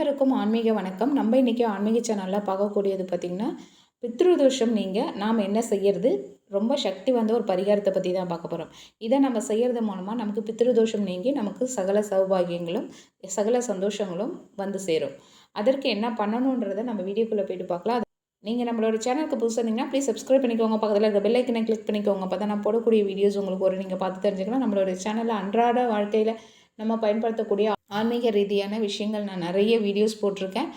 அனைவருக்கும் ஆன்மீக வணக்கம். நம்ம இன்றைக்கி ஆன்மீக சேனலில் பார்க்கக்கூடியது பார்த்திங்கன்னா பித்ருதோஷம் நீங்கள் நாம் என்ன செய்யறது? ரொம்ப சக்தி வந்த ஒரு பரிகாரத்தை பற்றி தான் பார்க்க போகிறோம் இதை நம்ம செய்கிறது மூலமாக நமக்கு பித்ருதோஷம் நீங்கி நமக்கு சகல சௌபாகியங்களும் சகல சந்தோஷங்களும் வந்து சேரும். அதற்கு என்ன பண்ணணுன்றதை நம்ம வீடியோக்குள்ளே போயிட்டு பார்க்கலாம். நீங்கள் நம்மளோட சேனலுக்கு புதுசாக இருந்தீங்கன்னா ப்ளீஸ் சப்ஸ்கிரைப் பண்ணிக்கோங்க. பக்கத்தில் இருக்க பெல்லைக்கனை கிளிக் பண்ணிக்கோங்க. அப்போ தான் நான் போடக்கூடிய வீடியோஸ் உங்களுக்கு ஒரு நீங்கள் பார்த்து தெரிஞ்சுக்கலாம். நம்மளோட சேனலில் அன்றாட வாழ்க்கையில் நம்ம பயன்படுத்தக்கூடிய ஆன்மீக ரீதியான விஷயங்கள். நான் நிறைய வீடியோஸ் போட்டிருக்கேன்.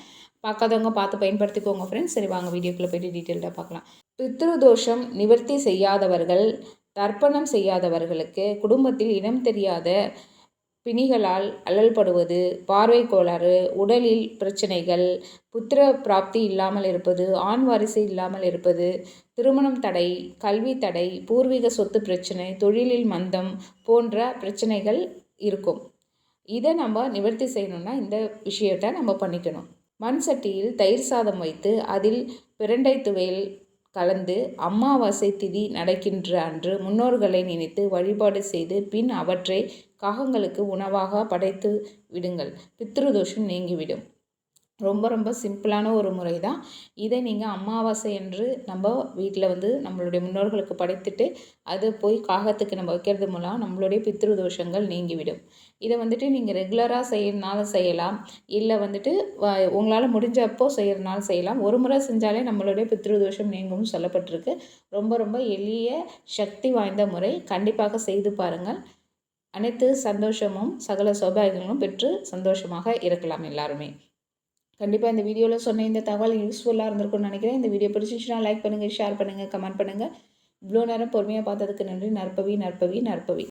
பார்க்காதவங்க பார்த்து பயன்படுத்திக்கோங்க ஃப்ரெண்ட்ஸ் சரி வாங்க வீடியோக்குள்ளே போய்ட்டு டீட்டெயில்டாக பார்க்கலாம். பித்ருதோஷம் நிவர்த்தி செய்யாதவர்கள் தர்ப்பணம் செய்யாதவர்களுக்கு குடும்பத்தில் இனம் தெரியாத பிணிகளால் அல்லல்படுவது பார்வை கோளாறு உடலில் பிரச்சனைகள் புத்திர பிராப்தி இல்லாமல் இருப்பது ஆண் வாரிசு இல்லாமல் இருப்பது திருமணம் தடை கல்வி தடை பூர்வீக சொத்து பிரச்சனை தொழிலில் மந்தம் போன்ற பிரச்சனைகள் இருக்கும். இதை நம்ம நிவர்த்தி செய்யணும்னா இந்த விஷயத்தை நம்ம பண்ணிக்கணும். மண் சட்டியில் தயிர் சாதம் வைத்து அதில் பிரண்டை துவையல் கலந்து அமாவாசை திதி நடக்கின்ற அன்று முன்னோர்களை நினைத்து வழிபாடு செய்து பின் அவற்றை காகங்களுக்கு உணவாக படைத்து விடுங்கள். பித்ருதோஷம் நீங்கிவிடும். ரொம்ப ரொம்ப சிம்பிளான ஒரு முறை தான் இதை நீங்கள் அமாவாசை என்று நம்ம வீட்டில் வந்து நம்மளுடைய முன்னோர்களுக்கு படைத்துட்டு அது போய் காகத்துக்கு நம்ம வைக்கிறது மூலம் நம்மளுடைய பித்ரு தோஷங்கள் நீங்கிவிடும். இதை வந்துட்டு நீங்கள் ரெகுலராக செய்யறதுனால செய்யலாம். இல்லை வந்துட்டு உங்களால் முடிஞ்சப்போ செய்கிறதுனால செய்யலாம். ஒரு முறை செஞ்சாலே நம்மளுடைய பித்ரு தோஷம் நீங்கும்னு சொல்லப்பட்டிருக்கு. ரொம்ப ரொம்ப எளிய சக்தி வாய்ந்த முறை. கண்டிப்பாக செய்து பாருங்கள். அனைத்து சந்தோஷமும் சகல சௌபாகியங்களும் பெற்று சந்தோஷமாக இருக்கலாம் எல்லாருமே. கண்டிப்பாக இந்த வீடியோவில் சொன்ன இந்த தகவல் யூஸ்ஃபுல்லாக இருந்திருக்கும்னு நினைக்கிறேன். இந்த வீடியோ பிடிச்சிச்சுன்னா லைக் பண்ணுங்கள் ஷேர் பண்ணுங்கள் கமெண்ட் பண்ணுங்கள் இவ்வளோ நேரம் பொறுமையாக பார்த்ததுக்கு நன்றி. நற்பவி நற்பவி நற்பவி.